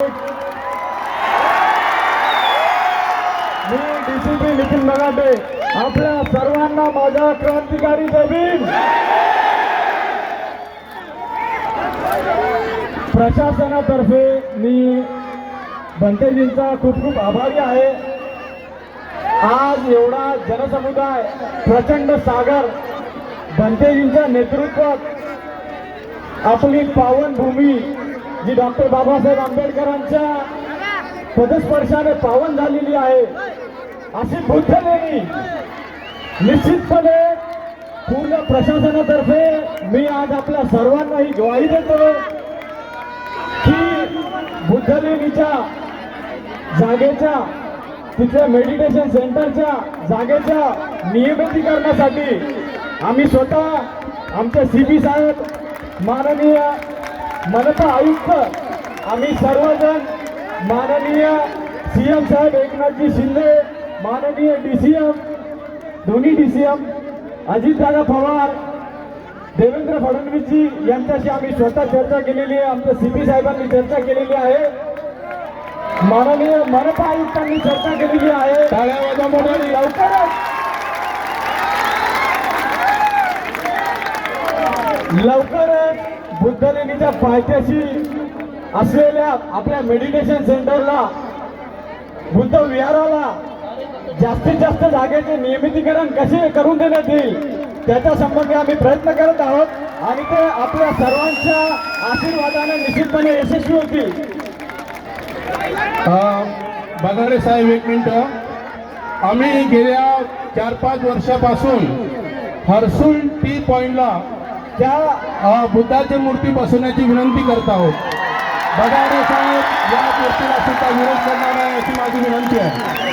मी DCP Nitin Lagate आपल्या सर्वांना माझा क्रांतिकारी जय प्रशासनातर्फे मी बनतेजींचा खूप खूप आभारी आहे. आज एवढा जनसमुदाय प्रचंड सागर बनतेजींच्या नेतृत्वात आपली पावनभूमी जी डॉक्टर बाबासाहेब आंबेडकरांच्या पदस्पर्शाने पावन झालेली आहे अशी बुद्धलेणी निश्चितपणे पूर्ण प्रशासनातर्फे मी आज आपल्या सर्वांना ही ग्वाही देतो की बुद्धलेणीच्या जागेच्या तिथल्या मेडिटेशन सेंटरच्या जागेच्या नियमितीकरणासाठी आम्ही स्वतः आमचे सी पी साहेब माननीय मनपा आयुक्त आम्ही सर्वजण माननीय सी एम साहेब एकनाथजी शिंदे माननीय डी सी एम दोन्ही D C M Ajitdada Pawar Devendra Fadnavisji यांच्याशी आम्ही स्वतः चर्चा केलेली आहे आमच्या सी पी साहेबांनी चर्चा केलेली आहे. माननीय मनपा आयुक्तांनी चर्चा केलेली आहे. लवकरच लवकरच बुद्धलेणीच्या पायथ्याशी असलेल्या आपल्या मेडिटेशन सेंटरला बुद्ध विहाराला जास्तीत जास्त जागेचे नियमितीकरण कसे करून देण्यात येईल त्याच्या संबंधी आम्ही प्रयत्न करत आहोत. आणि ते आपल्या सर्वांच्या आशीर्वादाने निश्चितपणे यशस्वी होतील. बघारे साहेब एक मिनिट. आम्ही गेल्या चार पाच वर्षापासून हर्सुल टी पॉइंटला त्या बुद्धाची मूर्ती बसवण्याची विनंती करत आहोत. बघाडे साहेब या मूर्तीला सुद्धा विरोध करणार नाही अशी माझी विनंती आहे.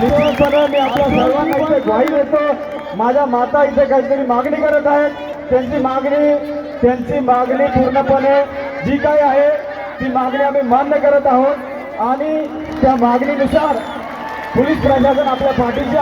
मी आपल्या सर्वांना इथे ग्वाही देतो माझ्या माता इथे काहीतरी मागणी करत आहेत. त्यांची मागणी त्यांची मागणी पूर्णपणे जी काही आहे ती मागणी आम्ही मान्य करत आहोत. आणि त्या मागणीनुसार पोलीस प्रशासन आपल्या पाठीशी